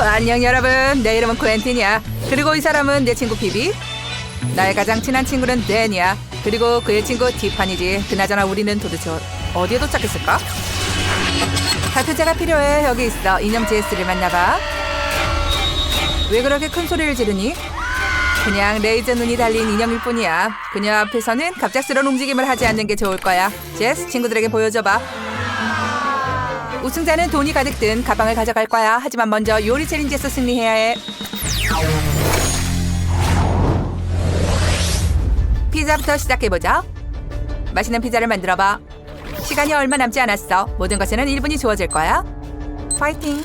안녕 여러분. 내 이름은 쿠엔틴이야. 그리고 이 사람은 내 친구 비비. 나의 가장 친한 친구는 댄이야. 그리고 그의 친구 티파니지. 그나저나 우리는 도대체 어디에 도착했을까? 발표자가 필요해. 여기 있어. 인형 GS를 만나봐. 왜 그렇게 큰 소리를 지르니? 그냥 레이저 눈이 달린 인형일 뿐이야. 그녀 앞에서는 갑작스러운 움직임을 하지 않는 게 좋을 거야. 제스, 친구들에게 보여줘봐. 우승자는 돈이 가득 든 가방을 가져갈 거야. 하지만 먼저 요리 챌린지에서 승리해야 해. 피자부터 시작해보자. 맛있는 피자를 만들어봐. 시간이 얼마 남지 않았어. 모든 것에는 1분이 주어질 거야. 파이팅!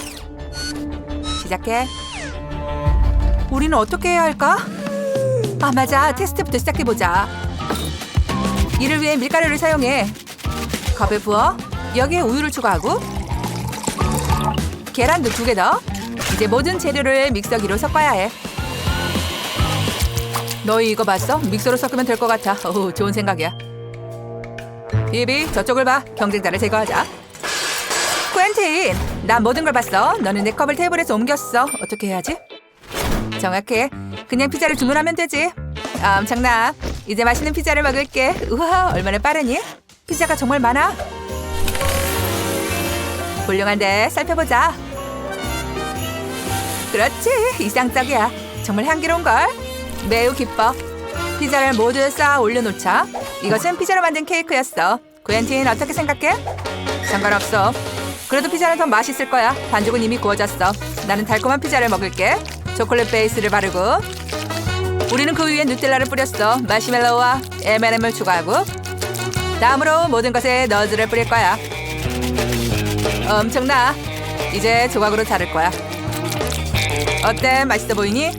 시작해. 우리는 어떻게 해야 할까? 아, 맞아. 테스트부터 시작해보자. 이를 위해 밀가루를 사용해. 컵에 부어. 여기에 우유를 추가하고. 계란도 두개 더. 이제 모든 재료를 믹서기로 섞어야 해. 너희 이거 봤어? 믹서로 섞으면 될 것 같아. 오, 좋은 생각이야. 비비, 저쪽을 봐. 경쟁자를 제거하자. 쿠엔틴, 난 모든 걸 봤어. 너는 내 컵을 테이블에서 옮겼어. 어떻게 해야지? 정확해. 그냥 피자를 주문하면 되지. 아, 엄청나. 이제 맛있는 피자를 먹을게. 우와, 얼마나 빠르니? 피자가 정말 많아. 훌륭한데 살펴보자. 그렇지, 이상적이야. 정말 향기로운 걸. 매우 기뻐. 피자를 모두 쌓아 올려놓자. 이것은 피자로 만든 케이크였어. 구엔틴 어떻게 생각해? 상관없어. 그래도 피자는 더 맛있을 거야. 반죽은 이미 구워졌어. 나는 달콤한 피자를 먹을게. 초콜릿 베이스를 바르고 우리는 그 위에 누텔라를 뿌렸어. 마시멜로우와 M&M을 추가하고 다음으로 모든 것에 너즈를 뿌릴 거야. 엄청나. 이제 조각으로 자를 거야. 어때? 맛있어 보이니?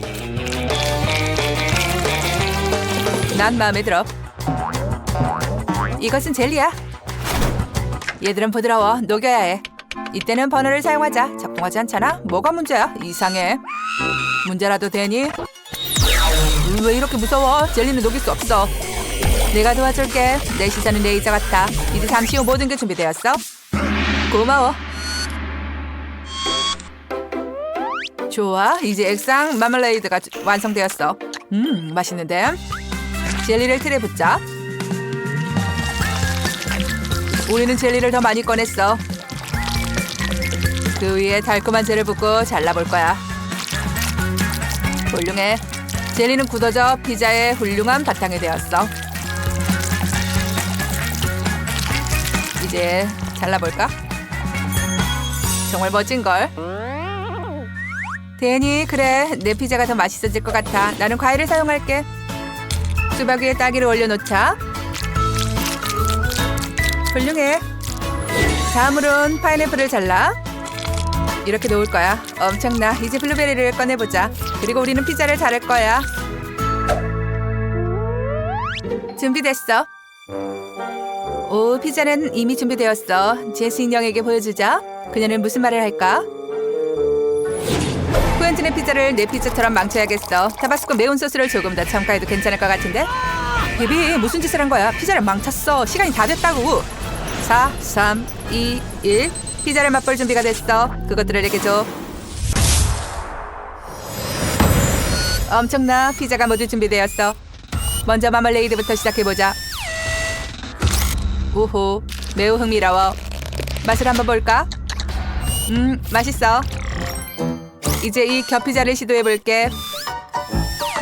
난 마음에 들어. 이것은 젤리야. 얘들은 부드러워. 녹여야 해. 이때는 버너를 사용하자. 작동하지 않잖아? 뭐가 문제야? 이상해. 문제라도 되니? 왜 이렇게 무서워? 젤리는 녹일 수 없어. 내가 도와줄게. 내 시선은 레이저 같아. 이제 잠시 후 모든 게 준비되었어. 고마워. 좋아. 이제 액상 마멀레이드가 주- 완성되었어. 음, 맛있는데? 젤리를 틀에 붓자. 우리는 젤리를 더 많이 꺼냈어. 그 위에 달콤한 젤을 붓고 잘라볼 거야. 훌륭해. 젤리는 굳어져 피자의 훌륭한 바탕이 되었어. 이제 잘라볼까? 정말 멋진걸. 데니, 그래. 내 피자가 더 맛있어질 것 같아. 나는 과일을 사용할게. 수박 위에 딸기를 올려놓자. 훌륭해. 다음으론 파인애플을 잘라. 이렇게 놓을 거야. 엄청나. 이제 블루베리를 꺼내보자. 그리고 우리는 피자를 자를 거야. 준비됐어. 오, 피자는 이미 준비되었어. 제스 인형에게 보여주자. 그녀는 무슨 말을 할까? 쿠엔틴의 피자를 내 피자처럼 망쳐야겠어. 타바스코 매운 소스를 조금 더 첨가해도 괜찮을 것 같은데? 베비, 무슨 짓을 한 거야? 피자를 망쳤어. 시간이 다 됐다고. 4, 3, 2, 1. 피자를 맛볼 준비가 됐어. 그것들을 내게 줘. 엄청나. 피자가 모두 준비되었어. 먼저 마멀레이드부터 시작해보자. 오호, 매우 흥미로워. 맛을 한번 볼까? 음, 맛있어. 이제 이 겹피자를 시도해 볼게.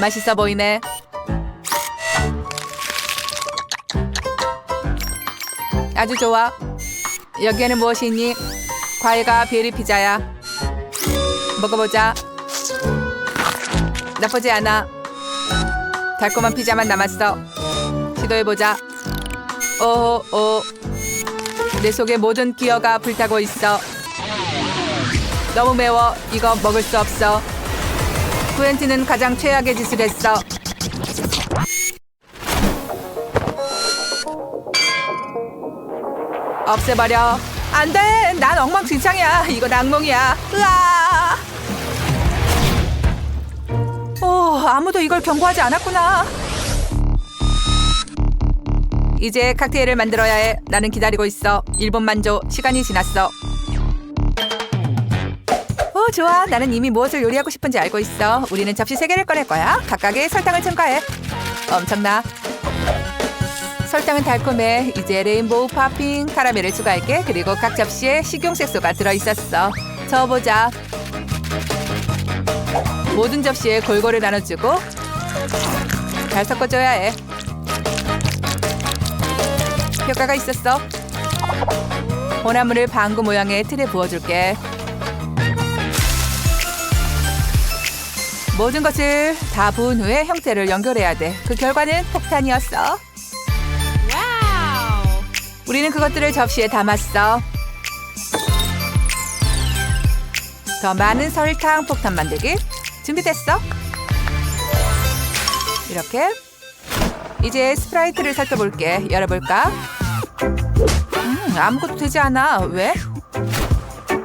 맛있어 보이네. 아주 좋아. 여기에는 무엇이 있니? 과일과 베리 피자야. 먹어보자. 나쁘지 않아. 달콤한 피자만 남았어. 시도해보자. 오, 오. 내 속에 모든 기어가 불타고 있어. 너무 매워. 이거 먹을 수 없어. 쿠엔틴은 가장 최악의 짓을 했어. 없애버려. 안 돼. 난 엉망진창이야. 이거 악몽이야. 으아. 오, 아무도 이걸 경고하지 않았구나. 이제 칵테일을 만들어야 해. 나는 기다리고 있어. 1분만 줘. 시간이 지났어. 어, 좋아. 나는 이미 무엇을 요리하고 싶은지 알고 있어. 우리는 접시 세 개를 꺼낼 거야. 각각의 설탕을 첨가해. 엄청나. 설탕은 달콤해. 이제 레인보우 파핑 카라멜을 추가할게. 그리고 각 접시에 식용 색소가 들어 있었어. 저어보자. 모든 접시에 골고루 나눠주고 잘 섞어줘야 해. 효과가 있었어. 혼합물을 방구 모양의 틀에 부어줄게. 모든 것을 다 부은 후에 형태를 연결해야 돼. 그 결과는 폭탄이었어. 우리는 그것들을 접시에 담았어. 더 많은 설탕 폭탄 만들기 준비됐어. 이렇게 이제 스프라이트를 살펴볼게. 열어볼까? 음, 아무것도 되지 않아. 왜?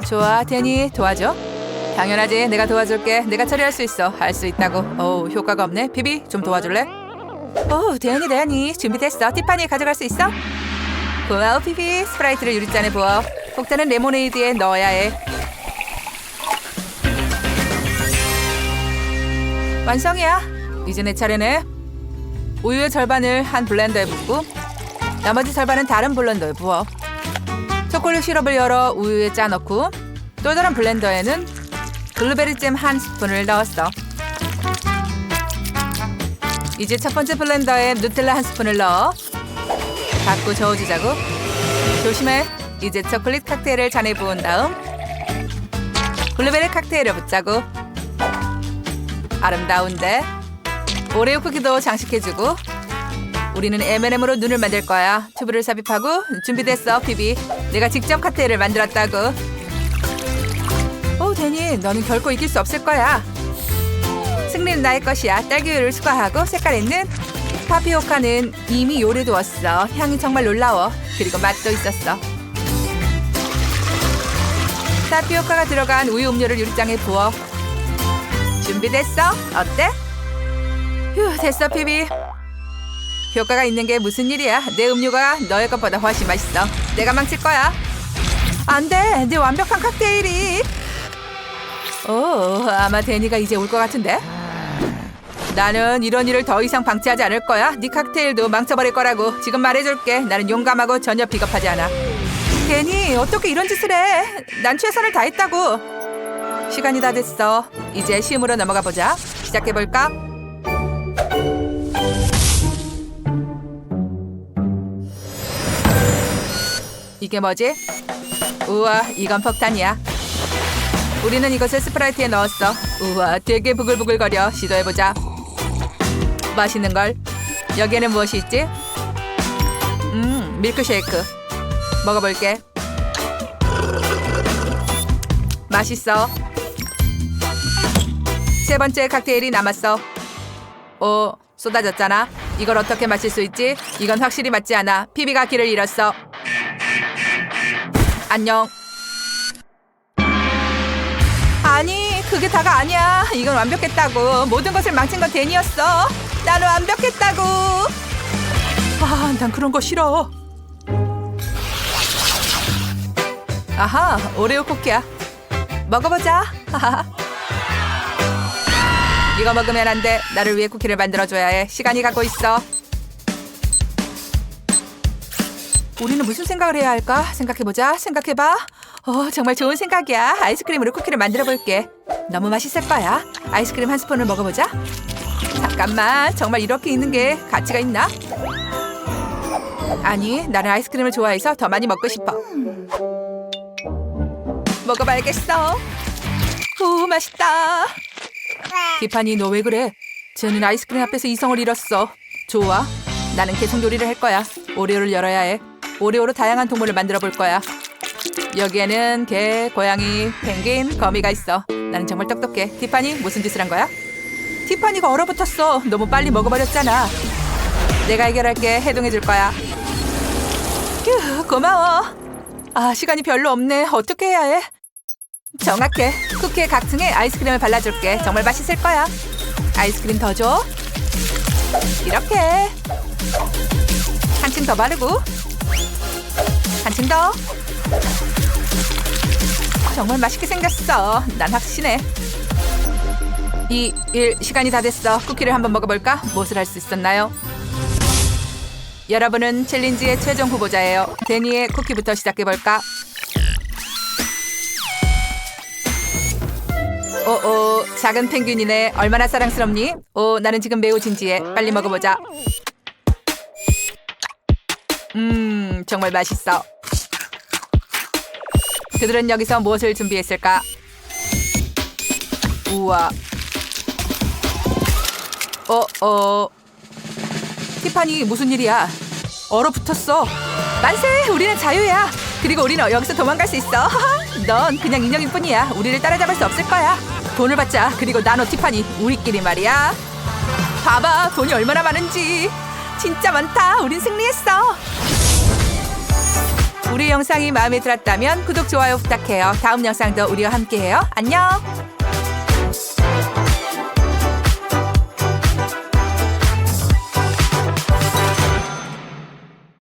좋아, 데니 도와줘. 당연하지. 내가 도와줄게. 내가 처리할 수 있어. 할 수 있다고. 오, 효과가 없네. 비비, 좀 도와줄래? 오, 데니, 데니. 준비됐어. 티파니 가져갈 수 있어? 고마워, 비비. 스프라이트를 유리잔에 부어. 폭탄은 레모네이드에 넣어야 해. 완성이야. 이제 내 차례네. 우유의 절반을 한 블렌더에 붓고 나머지 절반은 다른 블렌더에 부어. 초콜릿 시럽을 열어 우유에 짜 넣고 또 다른 블렌더에는 블루베리 잼 한 스푼을 넣었어. 이제 첫 번째 블렌더에 누텔라 한 스푼을 넣어 닫고 저어주자고. 조심해. 이제 초콜릿 칵테일을 잔에 부은 다음 블루베리 칵테일을 붓자고. 아름다운데 오레오 쿠키도 장식해주고 우리는 M&M으로 눈을 만들 거야 튜브를 삽입하고 준비됐어 피비 내가 직접 칵테일을 만들었다고 오 데니 너는 결코 이길 수 없을 거야 승리는 나의 것이야 딸기우유를 추가하고 색깔 있는 파피오카는 이미 요리되었어 향이 정말 놀라워 그리고 맛도 있었어 타피오카가 들어간 우유 음료를 유리장에 부어 준비됐어? 어때? 휴, 됐어, 피비. 효과가 있는 게 무슨 일이야? 내 음료가 너의 것보다 훨씬 맛있어. 내가 망칠 거야. 안 돼, 내 완벽한 칵테일이. 오, 아마 데니가 이제 올 것 같은데? 나는 이런 일을 더 이상 방치하지 않을 거야. 네 칵테일도 망쳐버릴 거라고. 지금 말해줄게. 나는 용감하고 전혀 비겁하지 않아. 데니, 어떻게 이런 짓을 해? 난 최선을 다했다고. 시간이 다 됐어. 이제 시음으로 넘어가 보자. 시작해 볼까? 이게 뭐지? 우와, 이건 폭탄이야. 우리는 이것을 스프라이트에 넣었어. 우와, 되게 부글부글거려. 시도해 보자. 맛있는 걸. 여기에는 무엇이 있지? 음, 밀크쉐이크. 먹어볼게. 맛있어. 세 번째 칵테일이 남았어. 오, 쏟아졌잖아. 이걸 어떻게 마실 수 있지? 이건 확실히 맞지 않아. 피비가 길을 잃었어. 안녕. 그게 다가 아니야. 이건 완벽했다고. 모든 것을 망친 건 데니였어. 나는 완벽했다고. 아, 난 그런 거 싫어. 아하, 오레오 쿠키야. 먹어보자. 이거 먹으면 안 돼. 나를 위해 쿠키를 만들어줘야 해. 시간이 가고 있어. 우리는 무슨 생각을 해야 할까? 생각해보자. 생각해봐. 어, 정말 좋은 생각이야. 아이스크림으로 쿠키를 만들어 볼게. 너무 맛있을 거야. 아이스크림 한 스푼을 먹어보자. 잠깐만. 정말 이렇게 있는 게 가치가 있나? 아니, 나는 아이스크림을 좋아해서 더 많이 먹고 싶어. 먹어봐야겠어. 오, 맛있다. 티파니 너왜 그래? 쟤는 아이스크림 앞에서 이성을 잃었어. 좋아. 나는 계속 요리를 할 거야. 오레오를 열어야 해. 오레오로 다양한 동물을 만들어 볼 거야. 여기에는 개, 고양이, 펭귄, 거미가 있어. 나는 정말 똑똑해. 티파니 무슨 짓을 한 거야? 티파니가 얼어붙었어. 너무 빨리 먹어버렸잖아. 내가 해결할게. 해동해 줄 거야. 휴, 고마워. 아, 시간이 별로 없네. 어떻게 해야 해? 정확해. 쿠키의 각 층에 아이스크림을 발라줄게. 정말 맛있을 거야. 아이스크림 더 줘. 이렇게. 한층 더 바르고. 한층 더. 정말 맛있게 생겼어. 난 확신해. 2, 1 시간이 다 됐어. 쿠키를 한번 먹어볼까? 무엇을 할 수 있었나요? 여러분은 챌린지의 최종 후보자예요. 데니의 쿠키부터 시작해볼까? 오오 작은 펭귄이네 얼마나 사랑스럽니? 오 나는 지금 매우 진지해 빨리 먹어보자 음 정말 맛있어 그들은 여기서 무엇을 준비했을까? 우와. 어 어. 티파니 무슨 일이야? 얼어붙었어. 만세 우리는 자유야. 그리고 우리는 여기서 도망갈 수 있어. 넌 그냥 인형일 뿐이야. 우리를 따라잡을 수 없을 거야. 돈을 받자. 그리고 나노 티파니. 우리끼리 말이야. 봐봐 돈이 얼마나 많은지. 진짜 많다. 우린 승리했어 우리 영상이 마음에 들었다면 구독 좋아요 부탁해요. 다음 영상도 우리와 함께해요. 안녕